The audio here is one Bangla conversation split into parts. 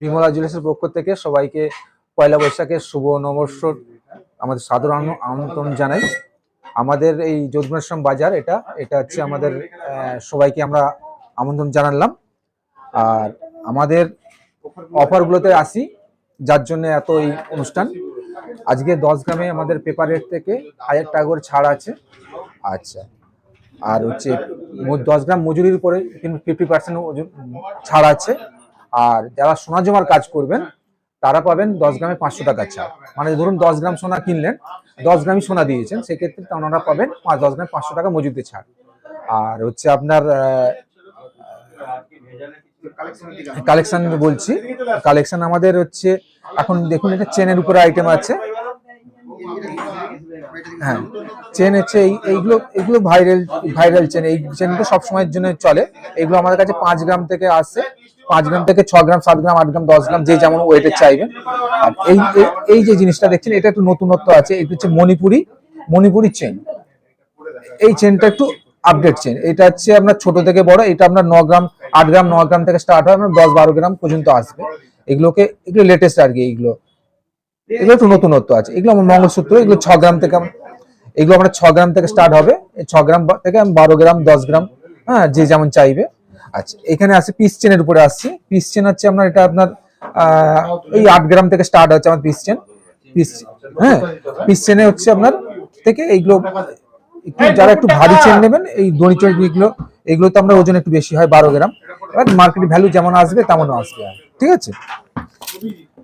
বিমলা জুয়েলার্সের পক্ষ থেকে সবাইকে পয়লা বৈশাখের শুভ নববর্ষর আমাদের আম- আমন্ত্রণ জানাই। আমাদের এই যোধপুরেশ্বরম বাজার এটা এটা হচ্ছে আমাদের সবাইকে আমরা আমন্ত্রণ জানালাম। আর আমাদের অফারগুলোতে আসি, যার জন্য এত এই অনুষ্ঠান। আজকে দশ গ্রামে আমাদের পেপারের থেকে হাজার টাকা করে ছাড় আছে। আচ্ছা আর হচ্ছে দশ গ্রাম মজুরির উপরে ফিফটি পার্সেন্ট ছাড় আছে। আর যারা সোনা জমার কাজ করবেন তারা পাবেন দশ গ্রামে পাঁচশো টাকা ছাড় মানে ধরুন দশ গ্রাম সোনা কিনলেন দশ গ্রামই সোনা দিয়েছেন সেক্ষেত্রে ওনারা পাবেন পাঁচ দশ গ্রামে পাঁচশো টাকা মজুরিতে ছাড়। আর হচ্ছে আপনার কালেকশন বলছি কালেকশন আমাদের হচ্ছে এখন দেখুন এটা চেনের উপরে আইটেম আছে। হ্যাঁ চেন হচ্ছে এই এইগুলো এগুলো ভাইরাল ভাইরাল চেন। এই চেনগুলো সব সময়ের জন্য চলে। এগুলো আমাদের কাছে পাঁচ গ্রাম থেকে আসছে পাঁচ গ্রাম থেকে ছ গ্রাম, সাত গ্রাম, আট গ্রাম, দশ গ্রাম, যে যেমন ওয়েটের চাইবেন আর এই এই- যে জিনিসটা দেখছেন, এটা একটু নতুনত্ব আছে, এটা হচ্ছে মণিপুরি মণিপুরি চেন এই চেনটা একটু আপডেট চেন এটা হচ্ছে আপনার ছোট থেকে বড়, এটা আপনার ন গ্রাম, আট গ্রাম, ন গ্রাম থেকে স্টার্ট হয়, আপনার দশ বারো গ্রাম পর্যন্ত আসবে। এগুলোকে, এগুলো লেটেস্ট আর কি এইগুলো এগুলো একটু নতুনত্ব আছে। এগুলো আমার মঙ্গলসূত্র, এগুলো ছ গ্রাম থেকে এগুলো আমরা ছ গ্রাম থেকে স্টার্ট হবে। ছ গ্রাম থেকে বারো গ্রাম, দশ গ্রাম হ্যাঁ যে যেমন চাইবে। আচ্ছা এখানে আছে পিস চেনের উপরে আসছি। পিস চেন হচ্ছে আপনার, এটা আপনার এই আট গ্রাম থেকে স্টার্ট হচ্ছে আমার পিস চেন পিস হ্যাঁ পিস চেনে হচ্ছে আপনার থেকে এইগুলো, একটু যারা একটু ভারী চেন নেবেন, এই দড়ি চড়ি এগুলো, এগুলোতে আমরা ওজন একটু বেশি হয় বারো গ্রাম। এবার মার্কেট ভ্যালু যেমন আসবে, তেমনও আসবে ঠিক আছে?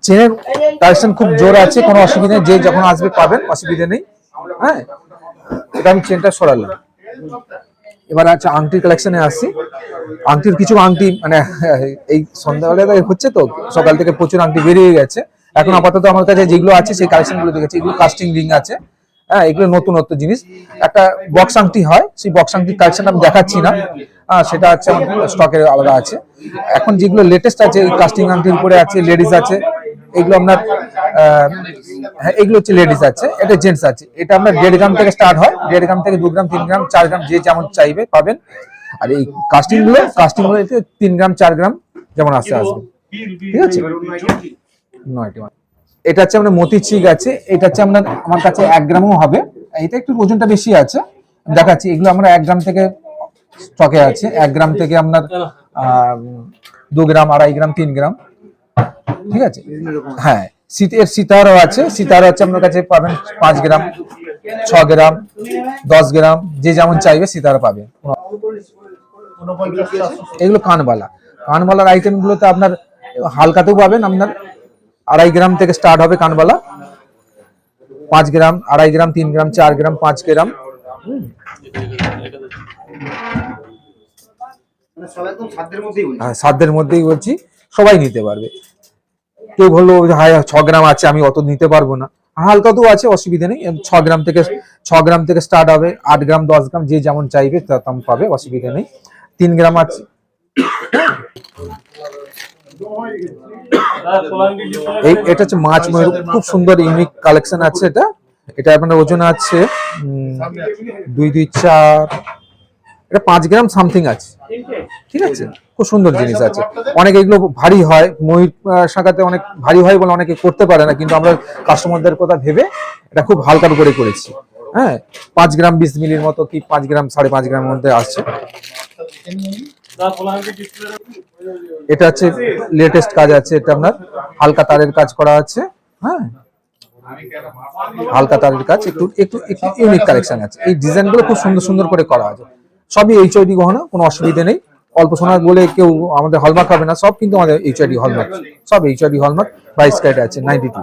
চেনের কালেকশন খুব জোর আছে, কোনো অসুবিধা নেই, যে যখন আসবে পাবেন, অসুবিধা নেই হ্যাঁ? এটা আমি চেনটা সরালাম। এবার আছে আংটির কালেকশনে আসছি আংটির কিছু আংটি মানে এই সন্ধ্যাবেলা হচ্ছে তো, সকাল থেকে প্রচুর আংটি বেরিয়ে গেছে। এখন আপাতত আমার কাছে যেগুলো আছে, সেই কালেকশনগুলো দেখেছি। এগুলো কাস্টিং রিং আছে। হ্যাঁ এগুলো নতুনত্ব জিনিস। একটা বক্স আংটি হয়, সেই বক্স আংটির কালেকশন আমি দেখাচ্ছি না। হ্যাঁ সেটা আমার স্টকের আলাদা আছে। এখন যেগুলো লেটেস্ট আছে কাস্টিং আংটির উপরে আছে লেডিস আছে। এগুলো আপনার হ্যাঁ এগুলো হচ্ছে লেডিস আছে, এটা জেন্টস আছে। এটা আপনার দেড় গ্রাম থেকে স্টার্ট হয়। দেড় গ্রাম থেকে দু গ্রাম, তিন গ্রাম, চার গ্রাম, যে যেমন চাইবে, পাবেন। আর এই কাস্টিংগুলো কাস্টিংগুলো এতে তিন গ্রাম চার গ্রাম যেমন আসতে আসবে ঠিক আছে? নয়টি এটা হচ্ছে আপনার মতি চিক আছে এটা হচ্ছে আপনার আমার কাছে এক গ্রামও হবে। এটা একটু ওজনটা বেশি আছে দেখাচ্ছি এগুলো আমরা এক গ্রাম থেকে স্টকে আছে। এক গ্রাম থেকে আপনার দু গ্রাম আড়াই গ্রাম তিন গ্রাম। ঠিক আছে? হ্যাঁ শীতের সীতারও আছে সীতারও আছে আপনার কাছে পাবেন পাঁচ গ্রাম। ছ গ্রাম দশ গ্রাম যে যেমন চাইবে সীতারও পাবে। এগুলো কানবালা। কানবালার আইটেম গুলোতে আপনার হালকাতেও পাবেন আপনার আড়াই গ্রাম থেকে স্টার্ট হবে কানবালা। পাঁচ গ্রাম আড়াই গ্রাম তিন গ্রাম চার গ্রাম পাঁচ গ্রাম। হ্যাঁ, সাধ্যের মধ্যেই বলছি সবাই নিতে পারবে। কেউ বলল হায় ছ গ্রাম আছে আমি অত নিতে পারব না। হালকা তো আছে, অসুবিধা নেই। ছ গ্রাম থেকে, ছ গ্রাম থেকে স্টার্ট হবে। আট গ্রাম, দশ গ্রাম, যে যেমন চাইবে তেমন পাবে, অসুবিধা নেই। তিন গ্রাম আছে। এই এটা হচ্ছে মাছ ময়ূর। খুব সুন্দর ইউনিক কালেকশন আছে এটা। এটা আপনার ওজন আছে দুই দুই চার এটা পাঁচ গ্রাম সামথিং আছে। ঠিক আছে? খুব সুন্দর জিনিস আছে। অনেক এগুলো ভারী হয়, ময়ূর শাখাতে অনেক ভারী হয় বলে অনেকে করতে পারে না, কিন্তু আমরা কাস্টমারদের কথা ভেবে এটা খুব হালকার করে করেছি। হ্যাঁ? পাঁচ গ্রাম বিশ মিলির মতো কি পাঁচ গ্রাম, সাড়ে পাঁচ গ্রামের মধ্যে আসছে। এটা হচ্ছে লেটেস্ট কাজ আছে, এটা আপনার হালকা তারের কাজ করা আছে। হ্যাঁ? হালকা তারের কাজ, একটু একটু ইউনিক কালেকশন আছে। এই ডিজাইনগুলো খুব সুন্দর সুন্দর করে করা আছে। সবই এইচআইডি গহনা, কোনো অসুবিধা নেই। অল্প সোনা বলে কেউ আমাদের হলমার্ক হবে না, সব কিন্তু আমাদের এইচআইডি হলমার্ক সব এইচআইডি হলমার্ক বাইশ ক্যারেট আছে নাইনটি টু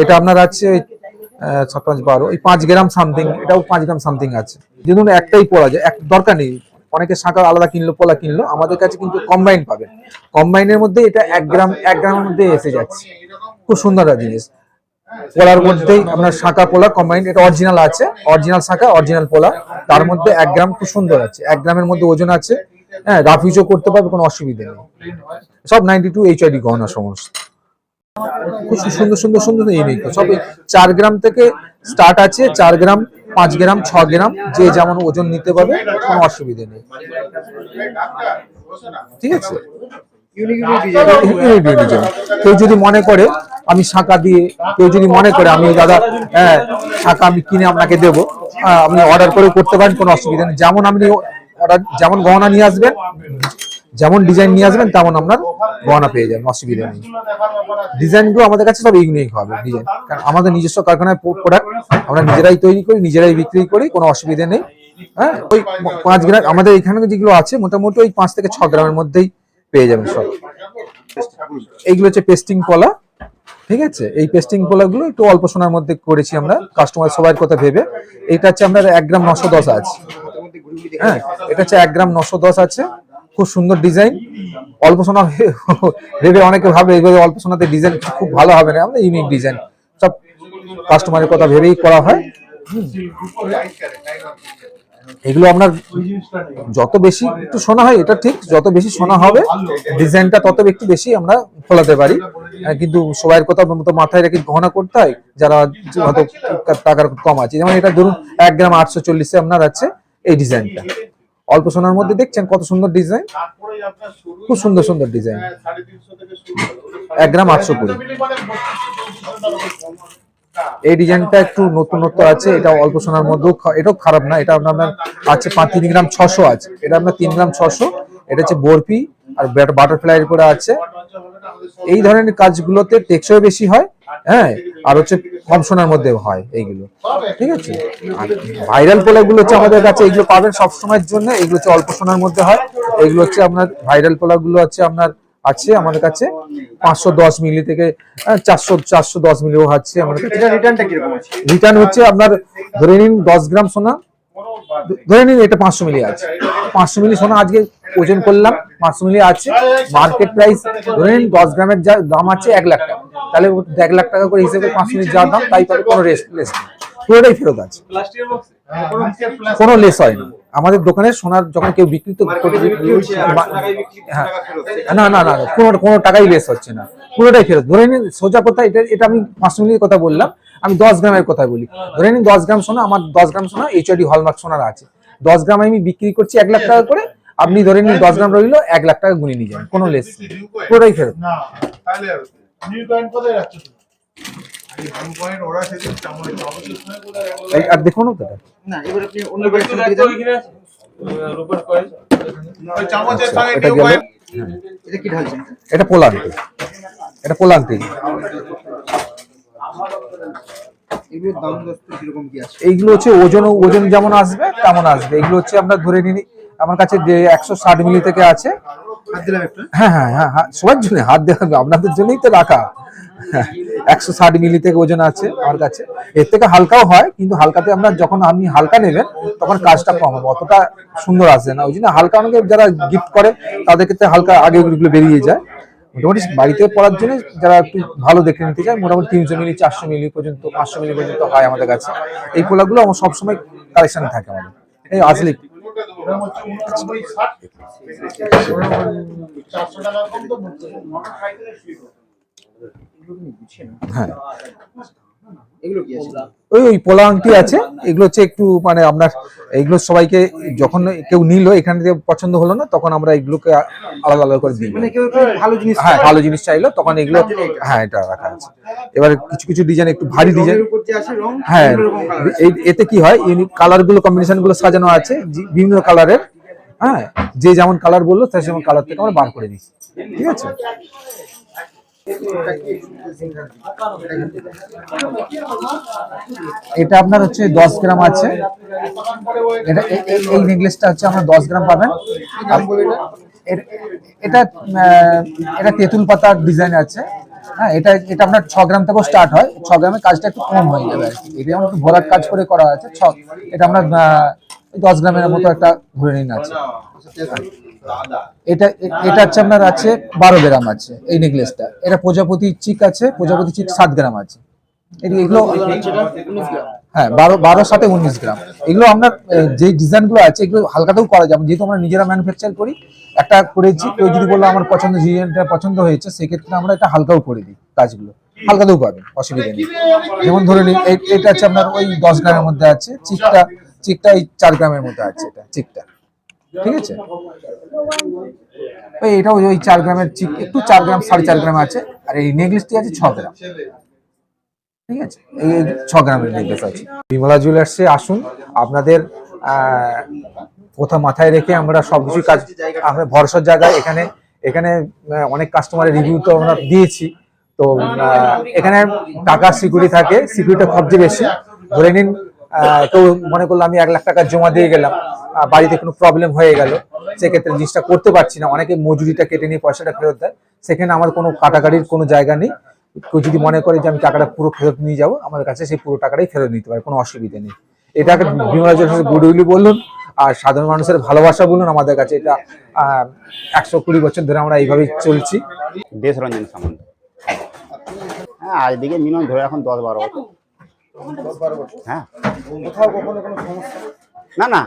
এটা আপনার আছে সাত পাঁচ বারো, এই পাঁচ গ্রাম সামথিং এটাও পাঁচ গ্রাম সামথিং আছে। ধরুন একটাই পড়া যায়, এক দরকার নেই। অনেকে শাঁখা আলাদা কিনলো, পোলা কিনলো, আমাদের কাছে কিন্তু কম্বাইন পাবেন। কম্বাইনের মধ্যে এটা এক গ্রাম এক গ্রামের মধ্যে এসে যাচ্ছে। খুব সুন্দর জিনিস। পোলার মধ্যেই আপনার শাঁখা পোলা কম্বাইন এটা অরিজিনাল আছে অরিজিনাল শাঁখা অরিজিনাল পোলা। তার মধ্যে এক গ্রাম খুব সুন্দর আছে এক গ্রামের মধ্যে ওজন আছে। হ্যাঁ রাফ ইউজও করতে পারবে কোনো অসুবিধা নেই। সব নাইনটি টু এইচ এইচআইডি গহনা সমস্ত। খুব সুন্দর সুন্দর সুন্দর ইউনিক সব চার গ্রাম থেকে স্টার্ট আছে চার গ্রাম পাঁচ গ্রাম ছ গ্রাম যে যেমন ওজন নিতে পারবে কোনো অসুবিধা নেই। ঠিক আছে? কেউ যদি মনে করে আমি শাঁখা দিয়ে কেউ যদি মনে করে আমি, দাদা হ্যাঁ শাঁখা আমি কিনে আপনাকে দেবো আপনি অর্ডার করে করতে পারেন, কোনো অসুবিধা নেই। যেমন আপনি অর্ডার যেমন গহনা নিয়ে আসবেন, যেমন ডিজাইন নিয়ে আসবেন, তেমন আপনার গহনা পেয়ে যাবেন, অসুবিধা নেই। ডিজাইনগুলো আমাদের কাছে সব ইউনিক হবে ডিজাইন কারণ আমাদের নিজস্ব কারখানায় প্রোডাক্ট আমরা নিজেরাই তৈরি করি, নিজেরাই বিক্রি করি, কোনো অসুবিধা নেই হ্যাঁ। ওই পাঁচ গ্রাম, আমাদের এখানে যেগুলো আছে, মোটামুটি ওই পাঁচ থেকে ছ গ্রামের মধ্যেই পেয়ে যাবেন সব। এইগুলো হচ্ছে পেস্টিং কলা ঠিক আছে? এই পেস্টিং কলাগুলো একটু অল্প সোনার মধ্যে করেছি আমরা। কাস্টমার সবার কথা ভেবে। এটা হচ্ছে আপনার এক গ্রাম নশো দশ আছে। হ্যাঁ এটা হচ্ছে এক গ্রাম নশো দশ আছে। খুব সুন্দর ডিজাইন। অল্প সোনা ভেবে অনেকে ভাবে এগুলো অল্প সোনাতে ডিজাইন খুব ভালো হবে না। আমাদের ইউনিক ডিজাইন সব কাস্টমারের কথা ভেবেই করা হয়। এগুলো আপনার যত বেশি একটু সোনা হয়, এটা ঠিক, যত বেশি সোনা হবে ডিজাইনটা তত একটু বেশি আমরা ফলাতে পারি। কিন্তু সবার কথা মতো মাথায় রেখে গহনা করতে হয়, যারা হয়তো টাকার কম আছে। যেমন এটা ধরুন, এক গ্রাম আটশো চল্লিশে আপনার আছে এই ডিজাইনটা অল্প সোনার মধ্যে দেখছেন কত সুন্দর ডিজাইন খুব সুন্দর সুন্দর ডিজাইন এক গ্রাম আটশো কুড়ি। এই ডিজাইনটা একটু নতুনত্ব আছে, এটা অল্প সোনার মধ্যেও এটাও খারাপ না, এটা আপনার আছে পাঁচ তিন গ্রাম ছশো আছে, এটা আপনার তিন গ্রাম ছশো, এটা হচ্ছে বরফি আর বাটারফ্লাই করে আছে। এই ধরনের কাজগুলোতে টেকসই বেশি হয় হ্যাঁ আর হচ্ছে কম সোনার মধ্যে হয় এইগুলো, ঠিক আছে? আর ভাইরাল পোলাগুলো হচ্ছে আমাদের কাছে এগুলো পাবেন সবসময়ের জন্য এগুলো হচ্ছে অল্প সোনার মধ্যে হয় এগুলো হচ্ছে আপনার ভাইরাল পোলাগুলো হচ্ছে আপনার আছে আমাদের কাছে পাঁচশো দশ মিলি থেকে চারশো চারশো দশ মিলিও আছে আমাদের কাছে। রিটার্ন হচ্ছে আপনার ধরে নিন দশ গ্রাম সোনা ধরে নিন এটা পাঁচশো মিলি আছে। পাঁচশো মিলি সোনা আজকে ওজন করলাম পাঁচশো মিলি আছে। মার্কেট প্রাইস ধরে নিন দশ গ্রামের যা দাম আছে এক লাখ টাকা। তাহলে এক লাখ টাকা করে হিসেবে পাঁচশো মিলি যা দাম তাই পাবে কোনো রেস্ট লেস নেই। পুরোটাই ফেরত আছে। কোনো লেস হয় না। আমাদের দোকানে সোনার যখন কেউ বিক্রি তো হ্যাঁ। না না না না, কোনো কোনো টাকাই লেস হচ্ছে না। পুরোটাই ফেরত। ধরে নিন সোজা কথা এটা এটা আমি পাঁচশো মিলির কথা বললাম। আমি দশ গ্রামের কথা বলি। ধরে নিন দশ গ্রাম সোনা আমার দশ গ্রাম সোনা এইচআইডি হলমার্ক সোনার আছে। দশ গ্রাম আমি বিক্রি করছি এক লাখ টাকা করে। আপনি ধরে নিন দশ গ্রাম রইল এক লাখ টাকা গুনে নিয়ে যান কোনো লেস নেই। পুরোটাই ফেরত। আর দেখুন তো। না এবার আপনি অন্য এটা গেল। এটা এইগুলো হচ্ছে ওজন ওজন যেমন আসবে তেমন আসবে। এগুলো হচ্ছে আমরা ধরে নিই আমার কাছে যে একশো ষাট মিলি থেকে আছে হ্যাঁ হ্যাঁ হ্যাঁ হ্যাঁ একশো ষাট মিলি থেকে আছে আমার কাছে। এর থেকে হালকাও হয়, কিন্তু হালকাতে যখন আপনি হালকা নেবেন, তখন কাজটা কম হবে। অতটা সুন্দর না। ওই জন্য হালকা যারা গিফট করে, তাদের ক্ষেত্রে হালকা আগে বেরিয়ে যায়। বাড়িতে পড়ার জন্য যারা একটু ভালো দেখে নিতে চায়, মোটামুটি তিনশো মিলি, চারশো মিলি পর্যন্ত, পাঁচশো মিলি পর্যন্ত হয় আমাদের কাছে। এই পোলাগুলো আমার সবসময় কালেকশন থাকে আমাদের। এই আসলে হ্যাঁ। এগুলো কি আছে? ওই ওই পোলা আংটি আছে। এগুলো হচ্ছে একটু মানে আপনার এগুলো সবাইকে যখন কেউ নিল এখান থেকে পছন্দ হলো না তখন আমরা এগুলোকে আলাদা আলাদা করে দিই। মানে কেউ ভালো জিনিস হ্যাঁ ভালো জিনিস চাইলো তখন এগুলো হ্যাঁ এটা রাখা আছে। এবার কিছু কিছু ডিজাইন একটু ভারী ডিজাইন হ্যাঁ এতে কি হয় ইউনিক কালারগুলো কম্বিনেশনগুলো সাজানো আছে বিভিন্ন কালারের হ্যাঁ যে যেমন কালার বলল সে যেমন কালার থেকে আমরা বার করে দিচ্ছি ঠিক আছে? এটা আপনার হচ্ছে দশ গ্রাম আছে। এটা এই নেকলেসটা হচ্ছে আমরা দশ গ্রাম পাবেন। এটা এটা তেঁতুল পাতার ডিজাইন আছে। হ্যাঁ এটা এটা আপনার ছ গ্রাম থেকেও স্টার্ট হয়। ছ গ্রামের কাজটা একটু কম হয়ে যাবে আর কি। এটা যেমন একটু কাজ করে করা আছে। ছ এটা আমরা দশ গ্রামের মতো একটা ঘুরে নিন আছে। এটা এটা হচ্ছে আপনার আছে বারো গ্রাম আছে এই নেকলেসটা। এটা প্রজাপতি চিক আছে প্রজাপতি চিক সাত গ্রাম আছে। এগুলো হ্যাঁ বারো বারো উনিশ গ্রাম। এগুলো আহ, যে ডিজাইনগুলো আছে এগুলো হালকাতেও করা যেহেতু আমরা নিজেরা ম্যানুফ্যাকচার করি একটা করেছি আমার পছন্দ ডিজাইনটা পছন্দ হয়েছে সেক্ষেত্রে আমরা এটা হালকাও করে দিই কাজগুলো। হালকাতেও পাবেন অসুবিধা নেই। যেমন ধরে নিন এটা হচ্ছে আপনার ওই দশ গ্রামের মধ্যে আছে চিকটা চিকটা এই চার গ্রামের মধ্যে আছে এটা, চিকটা। ঠিক আছে? ওই এটা ওই চার গ্রামের চিক, একটু চার গ্রাম, সাড়ে চার গ্রাম আছে, আর এই নেকলেসটি আছে ছ গ্রাম। ঠিক আছে? এই ছ গ্রামের নেকলেস আছে। বিমলা জুয়েলার্সে আসুন, আপনাদের কথা মাথায় রেখে আমরা সব কিছু কাজ, আমরা ভরসার জায়গায় এখানে এখানে অনেক কাস্টমারের রিভিউ তো আমরা দিয়েছি। তো এখানে টাকার সিকিউরিটি থাকে সিকিউরিটি সবচেয়ে বেশি। ধরে নিন কেউ মনে করল আমি এক লাখ টাকা জমা দিয়ে গেলাম বাড়িতে কোনো প্রবলেম হয়ে গেল, সেক্ষেত্রে জিনিসটা করতে পারছি না। অনেকে মজুরিটা কেটে নিয়ে পয়সাটা ফেরত দেয়। সেখানে আমার কোনো কাটাকাটির কোনো জায়গা নেই। কেউ যদি মনে করে যে আমি টাকাটা পুরো ফেরত নিয়ে যাব, আমার কাছে সেই পুরো টাকাটাই ফেরত নিতে পারে, কোনো অসুবিধা নেই। এটাকে বিমলা জন্য গুডউইলি বলুন, আর সাধারণ মানুষের ভালোবাসা বলুন, আমাদের কাছে এটা একশো কুড়ি বছর ধরে আমরা এইভাবেই চলছি। দেশরঞ্জন সামন্ত। হ্যাঁ আজদিকে মিনিমাম ধরে এখন দশ দশ বারো বছর। হ্যাঁ। কোথাও কখনো কোনো সমস্যা? না না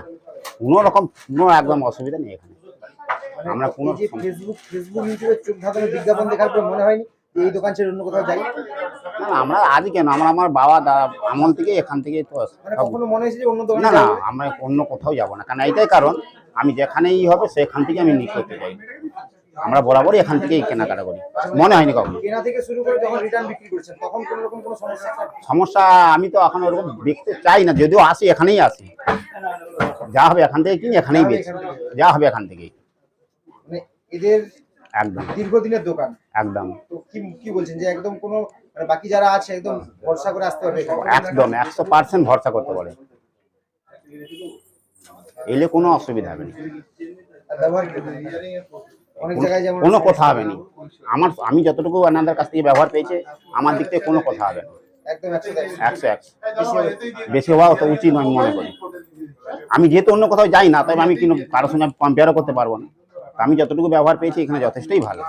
কোনো রকম কোনো একদম অসুবিধা নেই এখানে। আমরা কোনো ফেসবুক ফেসবুক ইউটিউবে চোখ ধাঁধানো বিজ্ঞাপন দেখার পর মনে হয়নি এই দোকান ছেড়ে অন্য কোথাও যাই? না না আমরা আজ কেন? আমরা আমার বাবা দাদা আমল থেকে এখান থেকে তো মানে কখনো মনে হয়েছে যে অন্য দোকানে না না আমরা অন্য কোথাও যাব না। কারণ এইটাই কারণ আমি যেখানেই হবে সেখান থেকে আমি নিয়ে করতে চাই আমরা বরাবরই এখান থেকেই কেনাকাটা করি। মনে হয়নি কখনো। কেনা থেকে শুরু করে যখন রিটার্ন বিক্রি করছেন তখন কোনো রকম কোনো সমস্যা সমস্যা আমি তো এখন ওরকম দেখতে চাই না যদিও আসি এখানেই আসি। যা হবে এখান থেকে কিনি এখানেই বেচি। যা হবে এখান থেকেই। মানে এদের একদম। দীর্ঘদিনের দোকান। একদম। তো কি কি বলছেন যে একদম কোনো মানে বাকি যারা আছে একদম ভরসা করে আসতে পারবে একদম একশো পার্সেন্ট ভরসা করতে পারে। এলে কোনো অসুবিধা হবে না। কোনো কথা হবে না। আমার আমি যতটুকু আপনাদের কাছ থেকে ব্যবহার পেয়েছে আমার দিক থেকে কোনো কথা হবে না। একশো একশো। বেশি হওয়া অত উচিত আমি মনে করি। আমি যেহেতু অন্য কোথাও যাই না তবে আমি কিন্তু কারোর সঙ্গে কম্পেয়ারও করতে পারব না। আমি যতটুকু ব্যবহার পেয়েছি এখানে যথেষ্টই ভালো।